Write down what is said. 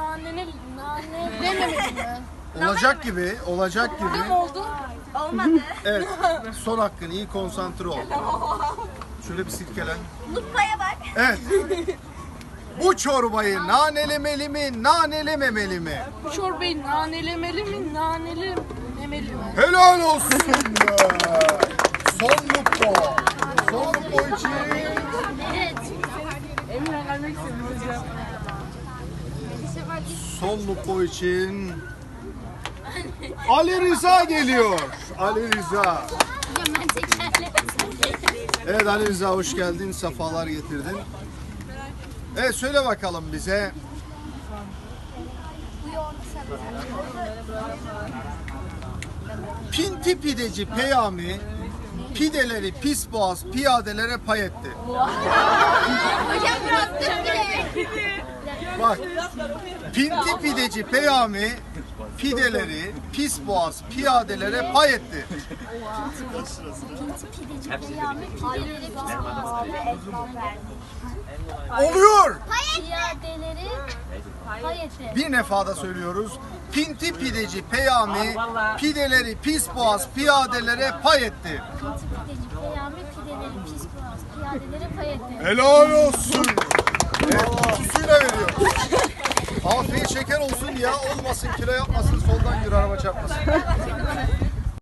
naneli nane dememedim mi? Olacak gibi, olacak gibi. Ne oldu? Olmadı. Evet, son hakkın iyi konsantre ol. Şöyle bir silkelen. Lupaya bak. Evet. Bu çorbayı nanelemeli mi, nanelememeli mi? Bu çorbayı nanelemeli mi nanelememeli mi? Helal olsun. Son lupo. Son lupo için. Emre vermek istedim hocam. Son lupo için. Ali Rıza geliyor. Ali Rıza. Evet Ali Rıza hoş geldin. Safalar getirdin. Evet söyle bakalım bize. Pinti pideci Peyami pideleri pis boğaz piyadelere pay etti. Bak Pinti pideci Peyami pideleri pis boğaz piyadelere pay etti. Oluyor. Piyadeleri. Bir nefada söylüyoruz. Pinti pideci Peyami pideleri pis boğaz piyadelere pay etti. Pideci peyami pideleri pis boğaz. Piyadeleri payeti. Helal olsun. Evet, tüsüyle veriyor. Afiyet şeker olsun ya olmasın kilo yapmasın soldan yürü araba çarpmasın.